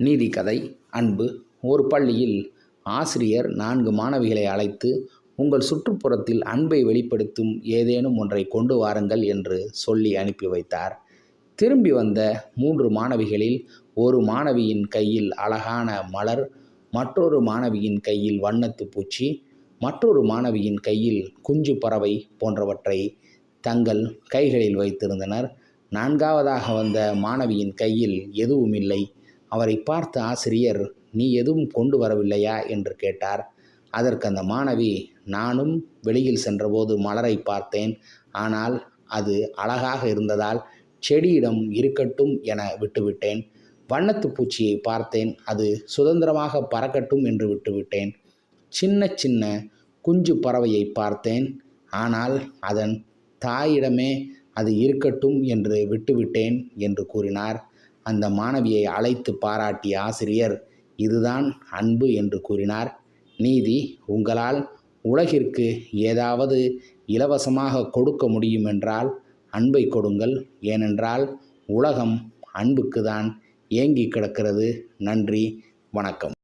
நீதி கதை அன்பு ஒரு பள்ளியில் ஆசிரியர் நான்கு மாணவிகளை அழைத்து உங்கள் சுற்றுப்புறத்தில் அன்பை வெளிப்படுத்தும் ஏதேனும் ஒன்றை கொண்டு வாருங்கள் என்று சொல்லி அனுப்பி வைத்தார். திரும்பி வந்த மூன்று மாணவிகளில் ஒரு மாணவியின் கையில் அழகான மலர் மற்றொரு மாணவியின் கையில் வண்ணத்து பூச்சி மற்றொரு மாணவியின் கையில் குஞ்சு பறவை போன்றவற்றை தங்கள் கைகளில் வைத்திருந்தனர். நான்காவதாக வந்த மாணவியின் கையில் எதுவும் இல்லை அவரை பார்த்த ஆசிரியர் நீ எதுவும் கொண்டு வரவில்லையா என்று கேட்டார். அதற்கு அந்த மாணவி நானும் வெளியில் சென்றபோது மலரை பார்த்தேன். ஆனால் அது அழகாக இருந்ததால் செடியிடம் இருக்கட்டும் என விட்டுவிட்டேன். வண்ணத்து பூச்சியை பார்த்தேன். அது சுதந்திரமாக பறக்கட்டும் என்று விட்டுவிட்டேன். சின்ன சின்ன குஞ்சு பறவையை பார்த்தேன். ஆனால் அதன் தாயிடமே அது இருக்கட்டும் என்று விட்டுவிட்டேன் என்று கூறினார். அந்த மாணவியை அழைத்து பாராட்டிய ஆசிரியர் இதுதான் அன்பு என்று கூறினார். நீதி உங்களால் உலகிற்கு ஏதாவது இலவசமாக கொடுக்க முடியுமென்றால் அன்பை கொடுங்கள். ஏனென்றால் உலகம் அன்புக்கு தான் ஏங்கி கிடக்கிறது. நன்றி வணக்கம்.